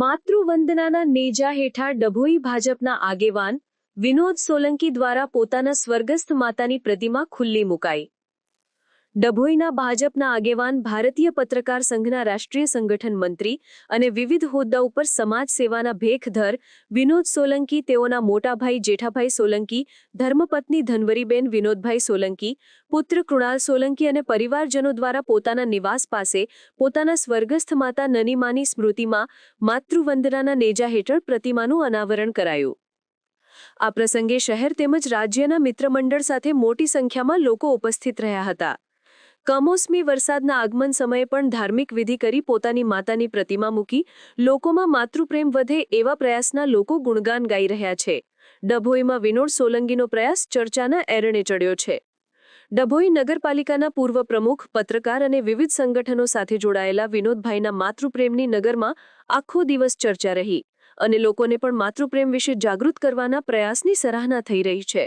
માતૃવંદનાના નેજા હેઠળ ડભોઈ ભાજપના આગેવાન વિનોદ સોલંકી દ્વારા પોતાના સ્વર્ગસ્થ માતાની પ્રતિમા ખુલ્લી મુકાઈ. ડભોઈના ભાજપના આગેવાન ભારતીય પત્રકાર સંઘના રાષ્ટ્રીય સંગઠન મંત્રી અને વિવિધ હોદ્દા ઉપર સમાજ સેવાના ભેખધર વિનોદ સોલંકી, તેઓના મોટાભાઈ જેઠાભાઈ સોલંકી, ધર્મપત્ની ધનવરીબેન વિનોદભાઈ સોલંકી, પુત્ર કૃણાલ સોલંકી અને પરિવારજનો દ્વારા પોતાના નિવાસ પાસે પોતાના સ્વર્ગસ્થ માતા નનીમાની સ્મૃતિમાં માતૃવંદનાના નેજા હેઠળ પ્રતિમાનું અનાવરણ કરાયું. આ પ્રસંગે શહેર તેમજ રાજ્યના મિત્રમંડળ સાથે મોટી સંખ્યામાં લોકો ઉપસ્થિત રહ્યા હતા. કમોસમી વરસાદના આગમન સમયે પણ ધાર્મિક વિધિ કરી પોતાની માતાની પ્રતિમા મૂકી લોકોમાં માતૃપ્રેમ વધે એવા પ્રયાસના લોકો ગુણગાન ગાઈ રહ્યા છે. ડભોઈમાં વિનોદ સોલંકીનો પ્રયાસ ચર્ચાના એરણે ચડ્યો છે. ડભોઈ નગરપાલિકાના પૂર્વ પ્રમુખ, પત્રકાર અને વિવિધ સંગઠનો સાથે જોડાયેલા વિનોદભાઈના માતૃપ્રેમની નગરમાં આખો દિવસ ચર્ચા રહી અને લોકોને પણ માતૃપ્રેમ વિશે જાગૃત કરવાના પ્રયાસની સરાહના થઈ રહી છે.